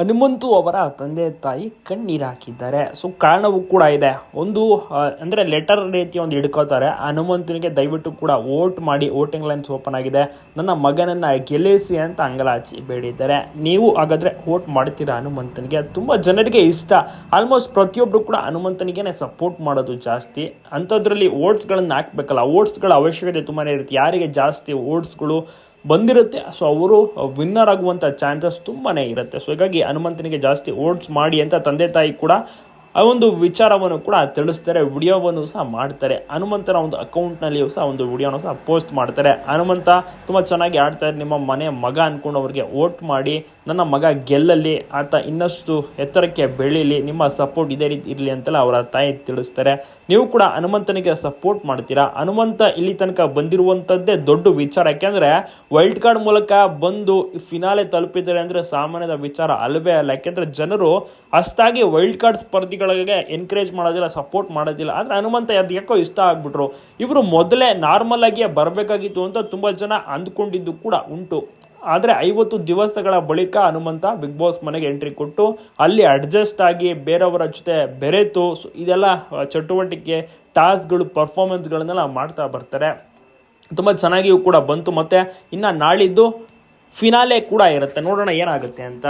ಹನುಮಂತು ಅವರ ತಂದೆ ತಾಯಿ ಕಣ್ಣೀರು ಹಾಕಿದ್ದಾರೆ. ಸೊ ಕಾರಣವೂ ಕೂಡ ಇದೆ. ಒಂದು ಅಂದರೆ ಲೆಟರ್ ರೀತಿ ಒಂದು ಹಿಡ್ಕೋತಾರೆ ಹನುಮಂತನಿಗೆ ದಯವಿಟ್ಟು ಕೂಡ ವೋಟ್ ಮಾಡಿ ವೋಟಿಂಗ್ ಲೈನ್ಸ್ ಓಪನ್ ಆಗಿದೆ. ನನ್ನ ಮಗನನ್ನು ಗೆಲ್ಲಿಸಿ ಅಂತ ಅಂಗಲಾಚಿ ಬೇಡಿದ್ದಾರೆ. ನೀವು ಹಾಗಾದರೆ ವೋಟ್ ಮಾಡ್ತೀರಾ ಹನುಮಂತನಿಗೆ? ತುಂಬ ಜನರಿಗೆ ಇಷ್ಟ. ಆಲ್ಮೋಸ್ಟ್ ಪ್ರತಿಯೊಬ್ಬರು ಕೂಡ ಹನುಮಂತನಿಗೆ ಸಪೋರ್ಟ್ ಮಾಡೋದು ಜಾಸ್ತಿ. ಅಂಥದ್ರಲ್ಲಿ ವೋಟ್ಸ್ಗಳನ್ನು ಹಾಕ್ಬೇಕಲ್ಲ ವೋಟ್ಸ್ಗಳ ಅವಶ್ಯಕತೆ ತುಂಬಾ ಇರುತ್ತೆ. ಯಾರಿಗೆ ಜಾಸ್ತಿ ಓಟ್ಸ್ಗಳು ಬಂದಿರುತ್ತೆ. ಸೊ ಅವರು ವಿನ್ನರ್ ಆಗುವಂಥ ಚಾನ್ಸಸ್ ತುಂಬಾ ಇರುತ್ತೆ. ಸೊ ಹೀಗಾಗಿ ಹನುಮಂತನಿಗೆ ಜಾಸ್ತಿ ಓಟ್ಸ್ ಮಾಡಿ ಅಂತ ತಂದೆ ತಾಯಿ ಕೂಡ ಆ ಒಂದು ವಿಚಾರವನ್ನು ಕೂಡ ತಿಳಿಸ್ತಾರೆ. ವಿಡಿಯೋವನ್ನು ಸಹ ಮಾಡ್ತಾರೆ. ಹನುಮಂತನ ಒಂದು ಅಕೌಂಟ್ನಲ್ಲಿಯೂ ಸಹ ಒಂದು ವಿಡಿಯೋನ ಸಹ ಪೋಸ್ಟ್ ಮಾಡ್ತಾರೆ. ಹನುಮಂತ ತುಂಬ ಚೆನ್ನಾಗಿ ಆಡ್ತಾರೆ. ನಿಮ್ಮ ಮನೆ ಮಗ ಅಂದ್ಕೊಂಡು ಅವ್ರಿಗೆ ವೋಟ್ ಮಾಡಿ, ನನ್ನ ಮಗ ಗೆಲ್ಲಲಿ, ಆತ ಇನ್ನಷ್ಟು ಎತ್ತರಕ್ಕೆ ಬೆಳೀಲಿ, ನಿಮ್ಮ ಸಪೋರ್ಟ್ ಇದೇ ರೀತಿ ಇರಲಿ ಅಂತೆಲ್ಲ ಅವರ ತಾಯಿ ತಿಳಿಸ್ತಾರೆ. ನೀವು ಕೂಡ ಹನುಮಂತನಿಗೆ ಸಪೋರ್ಟ್ ಮಾಡ್ತೀರಾ? ಹನುಮಂತ ಇಲ್ಲಿ ತನಕ ಬಂದಿರುವಂಥದ್ದೇ ದೊಡ್ಡ ವಿಚಾರ. ಯಾಕೆಂದ್ರೆ ವೈಲ್ಡ್ ಕಾರ್ಡ್ ಮೂಲಕ ಬಂದು ಫಿನಾಲೆ ತಲುಪಿದ್ದಾರೆ ಅಂದ್ರೆ ಸಾಮಾನ್ಯದ ವಿಚಾರ ಅಲ್ಲವೇ ಅಲ್ಲ. ಯಾಕೆಂದ್ರೆ ಜನರು ಅಷ್ಟಾಗಿ ವೈಲ್ಡ್ ಕಾರ್ಡ್ ಸ್ಪರ್ಧಿಗಳಿಗೆ ಎನ್ಕರೇಜ್ ಮಾಡೋದಿಲ್ಲ ಸಪೋರ್ಟ್ ಮಾಡೋದಿಲ್ಲ. ಆದರೆ ಹನುಮಂತ ಅದು ಯಾಕೋ ಇಷ್ಟ ಆಗಿಬಿಟ್ರು. ಇವರು ಮೊದಲೇ ನಾರ್ಮಲ್ ಆಗಿ ಬರಬೇಕಾಗಿತ್ತು ಅಂತ ತುಂಬ ಜನ ಅಂದ್ಕೊಂಡಿದ್ದು ಕೂಡ ಉಂಟು. ಆದರೆ ಐವತ್ತು ದಿವಸಗಳ ಬಳಿಕ ಹನುಮಂತ ಬಿಗ್ ಬಾಸ್ ಮನೆಗೆ ಎಂಟ್ರಿ ಕೊಟ್ಟು, ಅಲ್ಲಿ ಅಡ್ಜಸ್ಟ್ ಆಗಿ ಬೇರೆಯವರ ಜೊತೆ ಬೆರೆತು ಇದೆಲ್ಲ ಚಟುವಟಿಕೆ ಟಾಸ್ಕ್ಗಳು ಪರ್ಫಾರ್ಮೆನ್ಸ್ಗಳನ್ನೆಲ್ಲ ಮಾಡ್ತಾ ಬರ್ತಾರೆ. ತುಂಬ ಚೆನ್ನಾಗಿಯೂ ಕೂಡ ಬಂತು. ಮತ್ತು ಇನ್ನು ನಾಳಿದ್ದು ಫಿನಾಲೆ ಕೂಡ ಇರುತ್ತೆ. ನೋಡೋಣ ಏನಾಗುತ್ತೆ ಅಂತ.